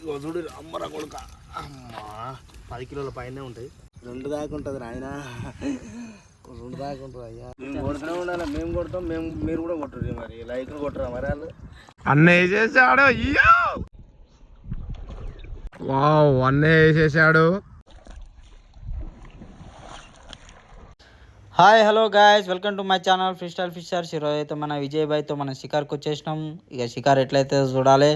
ఇగో చూడు అమ్మరా కొడుక. అమ్మా పది కిలోల పైనే ఉంటాయి. రెండు దాకా ఉంటుంది నాయన రెండు దాకా ఉంటుంది అయ్యా. మేము కొడుతూనే ఉండాలి మేము కొడతాం మేము మీరు కూడా కొట్టరు మరి. లైక్ కొట్టరా మరి వాళ్ళు? అన్న వేసేసాడు అయ్యో! వావ్ అన్న వేసేసాడు hi hello guys welcome to my channel freestyle fishers. ఈరోజు అయితే మన విజయ్ భాయ్తో మన షికార్కి వచ్చేసినాం. ఇక షికార్ ఎట్లయితే చూడాలి.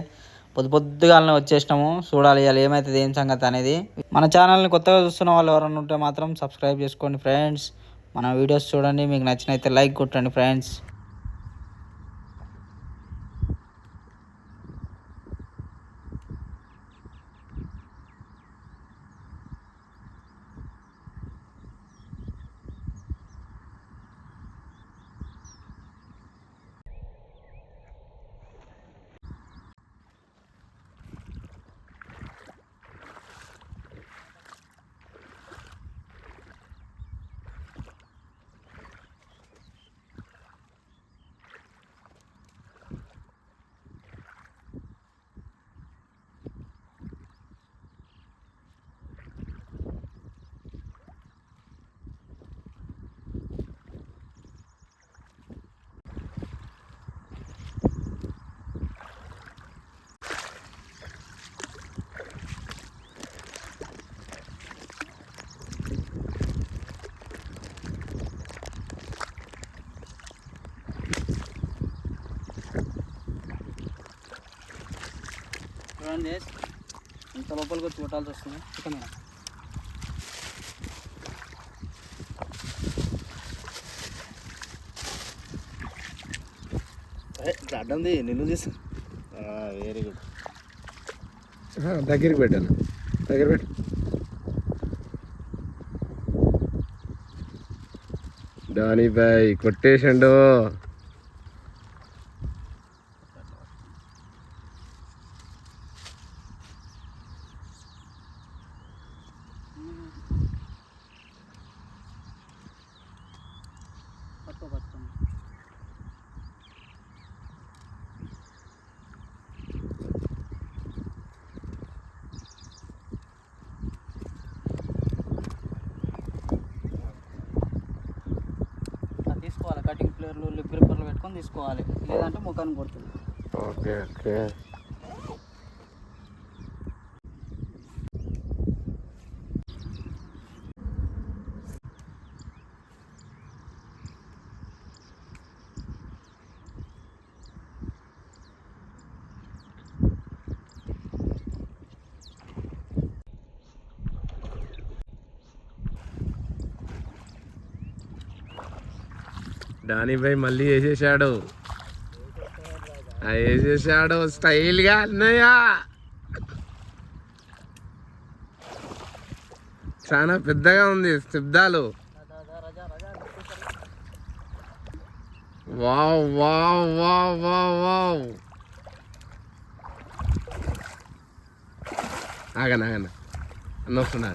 పొద్దు పొద్దుగాలనే వచ్చేసినాము. చూడాలి ఇవాళ ఏమవుతుంది ఏం సంగతి అనేది. మన ఛానల్ని కొత్తగా చూస్తున్న వాళ్ళు ఎవరైనా ఉంటే మాత్రం సబ్స్క్రైబ్ చేసుకోండి ఫ్రెండ్స్ మన వీడియోస్ చూడండి మీకు నచ్చినైతే లైక్ కొట్టండి ఫ్రెండ్స్ చూడండి ఇంత లోపలికి వచ్చి కొట్టాల్సి వస్తుంది. చికెన్ అడ్డంది నిన్ను తీసు. వెరీ గుడ్ దగ్గరికి పెట్టాను దగ్గర పెట్టు. డానీ బాయ్ కొట్టేసిండు పట్టుకో పట్టుకోండి అది తీసుకోవాలి కటింగ్ లిప్ గ్రిప్పర్లు పెట్టుకొని తీసుకోవాలి. లేదంటే ముఖాన్ని కొడుతుంది. Okay okay. డానీ భాయ్ మళ్ళీ వేసేసాడు. వేసేసాడు స్టైల్గా అన్నయ్య. చాలా పెద్దగా ఉంది శబ్దాలు. Wow wow wow wow wow. ఆగన ఆగన అన్న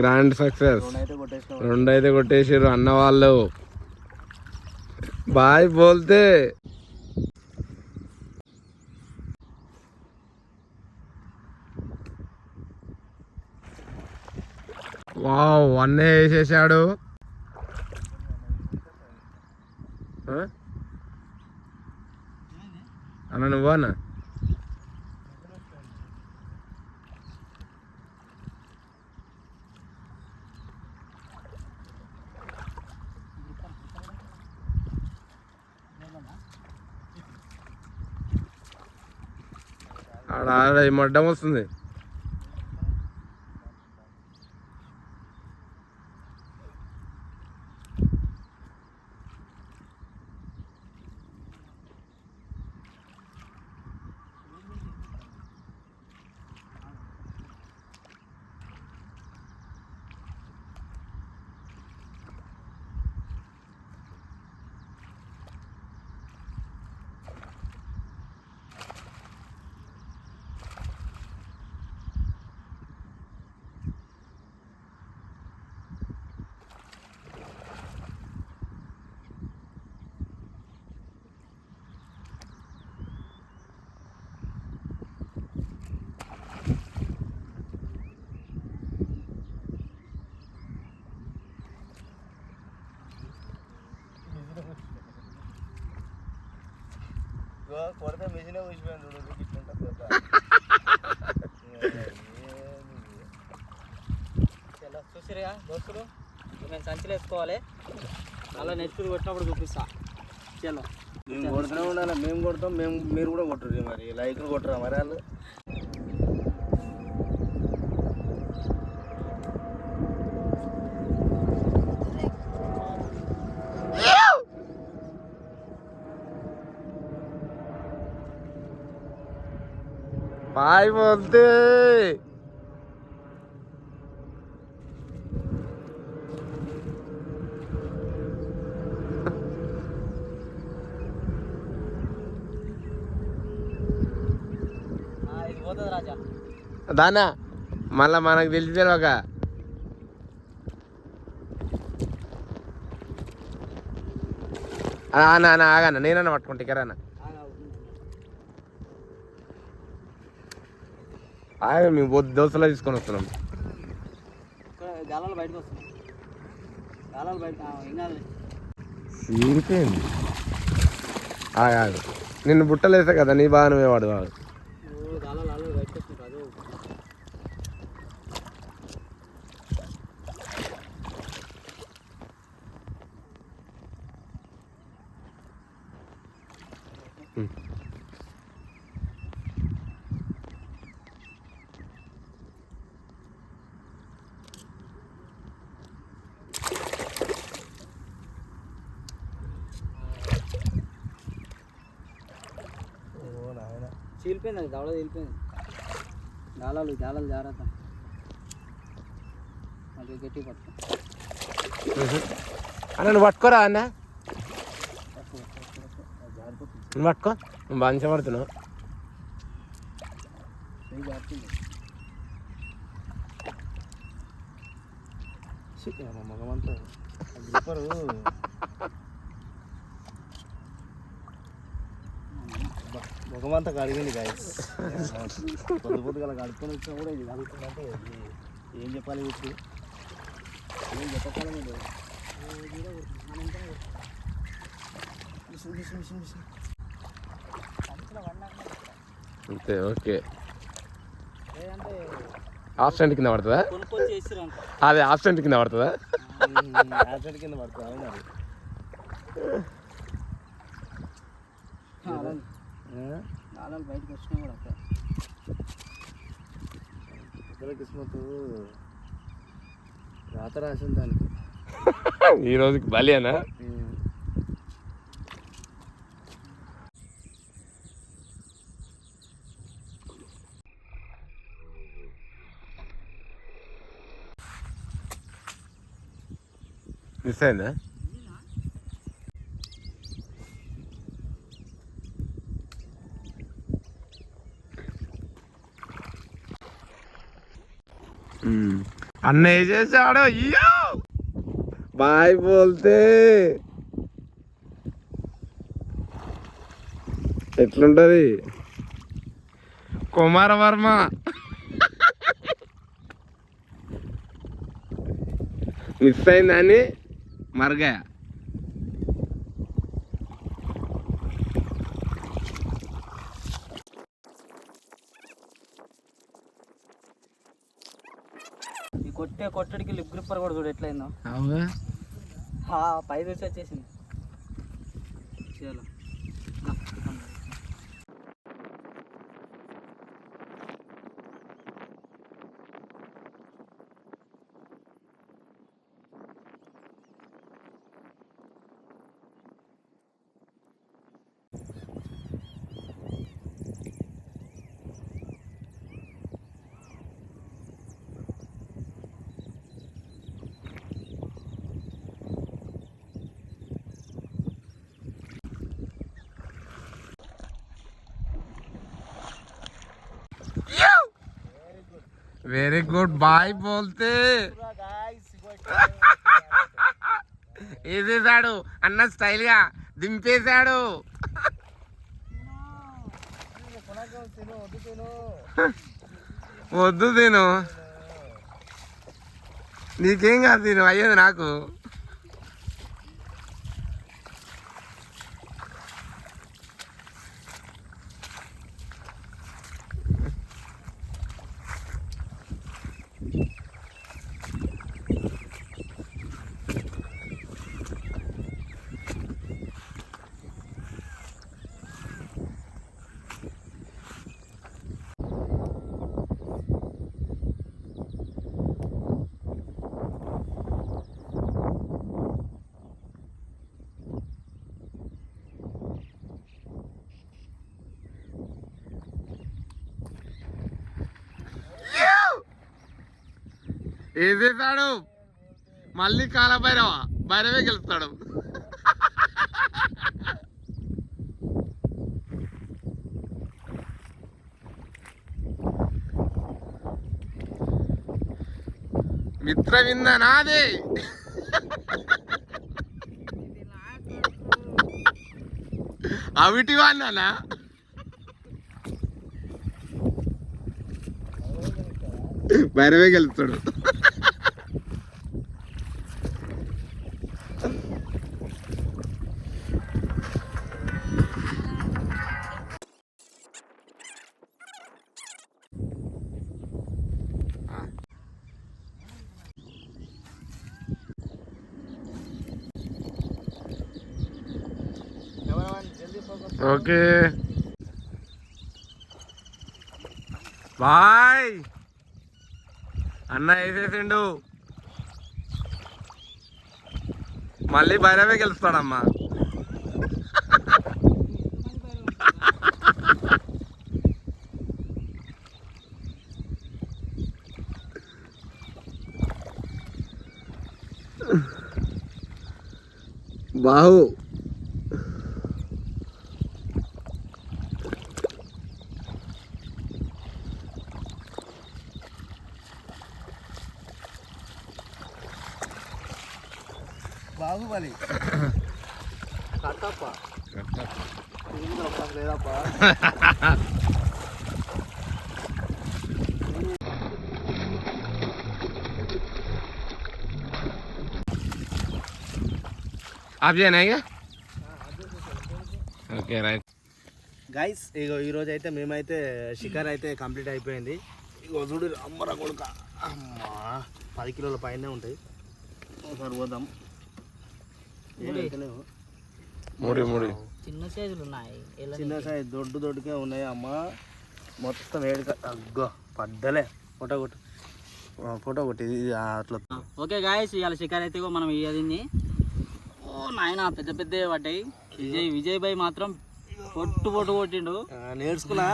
గ్రాండ్ సక్సెస్ రెండు అయితే కొట్టేసిన రెండు అయితే కొట్టేసారు అన్న వాళ్ళు. బాయ్ బోల్తే. వావ్ అన్నే వేసేసాడు? అన్న నువ్వన్నా ఆడ ఆడ వస్తుంది ఇగో కొడితే మిషనే ఊసిపోయింది చూడు చూడు ఇట్లా ఉంటుంది కదా. చలో చూసిరుగా దోస్తులు? ఇవి నేను సంచులు వేసుకోవాలి. అలా నెత్తులు కొట్టినప్పుడు చూపిస్తా. చలో. మేము కొడుతూనే ఉండాలి. మేము కొడతాం మేము మీరు కూడా కొట్టరు మరి. లైక్లు కొట్టరా మరి వాళ్ళు? బాయ్ బోల్తే దానా మళ్ళా మనకు తెలిసి తెలియక అన్న ఆగన్న నేనన్న పట్టుకుంటే ఇకరన్న ఆగ మేము దోశలో తీసుకొని వస్తున్నాం. గాలాలు బయటకు బయట సీరిపోయింది ఆగు ఆగు. నిన్ను బుట్టలేసా కదా నీ బాగా నువ్వే వాడు వాడు ఓ, గాలాలు గాలాలు బయటకు వస్తున్నాయి రాజు ఓ నాయన చీలిపోయింది అది దవడ చీలిపోయింది. గాలాలు గాలాలు జాగ్రత్త. మళ్ళీ గట్టి పట్టుకో. అన్న నువ్వు పట్టుకోరా అన్న? నువ్వు పట్టుకో. నువ్వు బాగా పడుతున్నావు మగమంతా. ముఖమంతా కడిగింది గాయస్ పొద్దు పొద్దుగా కడుక్కొని వచ్చినా కూడా ఇది. కడుగుతుందంటే ఏం చెప్పాలి ఇప్పుడు? ఏం చెప్పకాలం అంతే ఓకే. ఆబ్సెంట్ కింద పడుతుందా? అదే ఆబ్సెంట్ కింద పడుతుందా? యాక్సిడెంట్ కింద పడుతుంది బయటకు వచ్చినా కూడా అక్కడ కిస్మత్ రాత రాసింది దానికి. ఈ రోజుకి బలియేనా మిస్ అయిందా? అన్న ఏ చేశాడు? అయ్యో! బాయ్ బోల్తే. ఎట్లుంటది? కుమార వర్మ. మిస్ అయిందని మరగా ఈ కొట్టే కొట్టడికి లిప్ గ్రిప్పర్ కూడా చూడు ఎట్లయిందో. పై దూసి వచ్చేసింది చేయాలి వెరీ గుడ్ బాయ్ బోల్తే వేసేసాడు అన్న స్టైల్గా దింపేశాడు. వద్దు తిను. నీకేం కాదు తిను. అయ్యేది నాకు. వేసేసాడు మళ్ళీ కాల భైరవ భైరవే గెలుస్తాడు. మిత్ర వింద నాది అవిటి వాళ్ళనా భైరవే గెలుస్తాడు. ఓకే. బాయ్. అన్న వేసేసిండు. మళ్ళీ భైరవే గెలుస్తాడమ్మా. బాహు. ఆఫ్ చేయనా ఇక ఓకే రైట్ గైస్ ఇగో ఈరోజు అయితే మేమైతే షికార్ అయితే కంప్లీట్ అయిపోయింది. ఇగో చూడు అమ్మరా కొడుక. అమ్మా పది కిలోల పైన ఉంటాయి. ఒకసారి పోదాం. చిన్న సైజులు ఉన్నాయి. చిన్న సైజు దొడ్డు దొడ్డుకే ఉన్నాయి అమ్మ. మొత్తం వేడిక అగ్గో పద్దలే ఫోటో కొట్టు. ఫోటో కొట్టి అట్లా. ఓకే గాయస్ ఇవాళ షికార్ అయితే మనం ఇవ్వదింది నాయన పెద్ద పెద్ద పడ్డాయి. విజయ్ విజయ్ భాయ్ మాత్రం పొట్టు పొట్టు కొట్టిండు. నేర్చుకున్నా.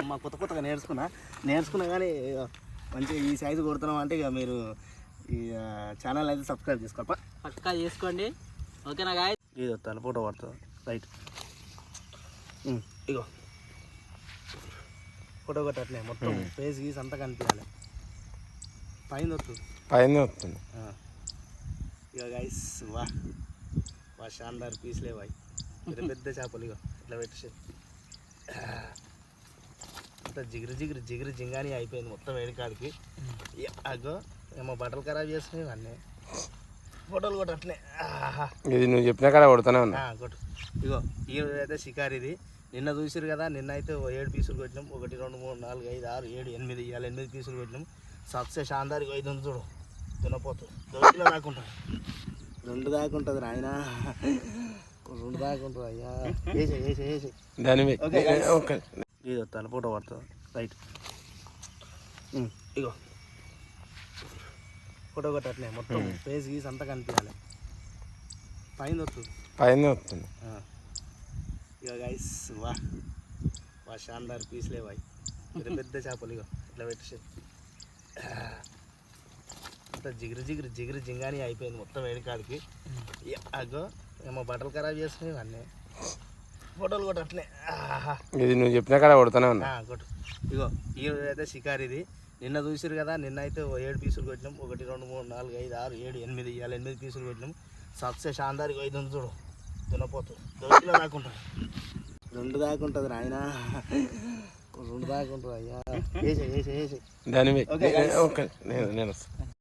అమ్మ కొత్త కొత్తగా నేర్చుకున్నా. నేర్చుకున్నా కానీ ఇగ మంచిగా ఈ సైజు కొడుతున్నాం అంటే ఇక మీరు ఈ ఛానల్ అయితే సబ్స్క్రైబ్ చేసుకోవాలి పక్కా చేసుకోండి. ఓకేనా గాయస్ ఇది తల ఫోటో పడుతుంది రైట్ ఇగో. ఫోటో కొట్టట్లే మొత్తం ఫేస్ గీస్ అంతా కనిపించాలి. పైన వస్తుంది పైన వస్తుంది ఇక గైస్ వా. వా షాన్దార్ పీస్లే వాయి పెద్ద పెద్ద చేపలు ఇక ఇట్లా పెట్టేసి. అంత జిగిరి జిగిరి జిగిరి జింగాని అయిపోయింది మొత్తం వేడికాడికి అగో ఏమో బట్టలు ఖరాబ్ చేస్తున్నాయి అన్నీ ఫోటోలు కూడా అట్లే ఆహా. ఇది నువ్వు చెప్పిన కాడ కొడుతూనే ఉన్నా. కొట్టు. ఇగో ఈ రోజు అయితే షికార్ ఇది. నిన్న చూసిరు కదా నిన్న అయితే ఏడు పీసులు కొట్టినాం. ఒకటి రెండు మూడు నాలుగు ఐదు ఆరు ఏడు ఎనిమిది ఇవాళ ఎనిమిది పీసులు కొట్టినాం. సత్సే శాందారికి ఐదు రెండు దాకుంటుంది నాయన. రెండు దాకుంటుంది అయ్యా. వేసే వేసే వేసే దాని మీద- ఓకే, ఇది వస్తాను ఫోటో పడుతుంది. రైట్ ఇగో ఫోటో కొట్టట్లే మొత్తం ఫేస్ గీస్ అంతా కనిపించాలి. పైన వస్తుంది పైన వస్తుంది. ఇక గైస్ వా. వా షాన్దార్ పీస్లే వాయి పెద్ద పెద్ద చేపలు ఇక ఇట్లా పెట్టేసి అంత జిగిరి జిగిరి జిగిరి జింగాని అయిపోయింది మొత్తం వేడికాడికి అగో ఏమో బట్టలు ఖరాబ్ చేస్తున్నాయి అన్నీ ఫోటోలు కూడా అట్లే. ఇది నువ్వు చెప్పిన కాడ కొడుతూనే ఉన్నా. కొట్టు. ఇగో ఈ రోజు అయితే షికార్ ఇది. నిన్న చూసిరు కదా నిన్న అయితే ఏడు పీసులు కొట్టినాం. ఒకటి రెండు మూడు నాలుగు ఐదు ఆరు ఏడు ఎనిమిది ఇవాళ ఎనిమిది పీసులు కొట్టినాం. సత్సే శాందారికి ఐదు ఉంది చూడు. తినపోతుంది దోశలో దాకుంటుంది రెండు దాకుంటుంది నాయన రెండు దాకుంటుంది అయ్యా. వేసే వేసే వేసే దాని ఓకే, నేను నేను